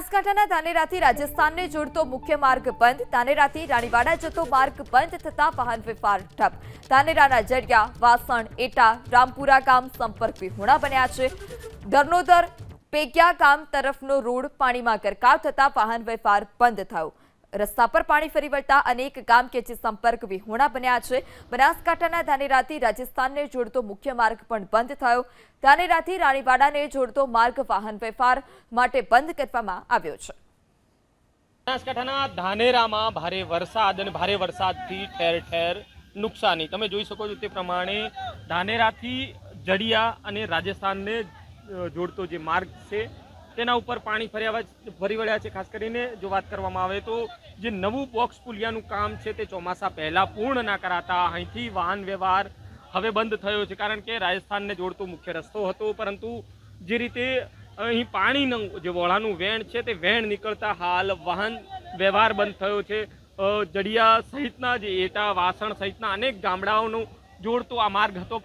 બનાસકાંઠાના ધાનેરાથી રાજસ્થાનને જોડતો મુખ્ય માર્ગ બંધ. ધાનેરાથી રાણીવાડા જતો માર્ગ બંધ થતા વાહન વ્યવહાર ઠપ. ધાનેરાના જડિયા વાસણ, એટા, રામપુરા ગામ સંપર્ક વિહોણા બન્યા છે. દરનોદર પેગ્યા ગામ તરફનો રોડ પાણીમાં ગરકાવ થતા વાહન વ્યવહાર બંધ થયો. રસ્તા પર પાણી ફરી વળતા અનેક ગામ કે જે સંપર્ક વિહોણા બન્યા છે. બનાસકાંઠાના ધાનેરાથી રાજસ્થાનને જોડતો મુખ્ય માર્ગ પણ બંધ થયો. ધાનેરાથી રાણીવાડાને જોડતો માર્ગ વાહન વ્યવહાર માટે બંધ કરવામાં આવ્યો છે. બનાસકાંઠાના ધાનેરામાં ભારે વરસાદ અને ભારે વરસાદથી ઠેર ઠેર નુકસાની. તમે જોઈ શકો છો તે પ્રમાણે ધાનેરાથી જડિયા અને રાજસ્થાનને જોડતો જે માર્ગ છે તેના ઉપર પાણી ફર્યા ફરી વળ્યા છે. ખાસ કરીને જો વાત કરવામાં આવે તો જે નવું બોક્સ પુલિયાનું કામ છે તે ચોમાસા પહેલાં પૂર્ણ ના કરાતા. અહીંથી વાહન વ્યવહાર હવે બંધ થયો છે. કારણ કે રાજસ્થાનને જોડતો મુખ્ય રસ્તો હતો. પરંતુ જે રીતે અહીં પાણીનું જે વોળાનું વેણ છે તે વેણ નીકળતા હાલ વાહન વ્યવહાર બંધ થયો છે. જડિયા સહિતના જે એટા, વાસણ સહિતના અનેક ગામડાઓનું જોડતો આ માર્ગ હતો.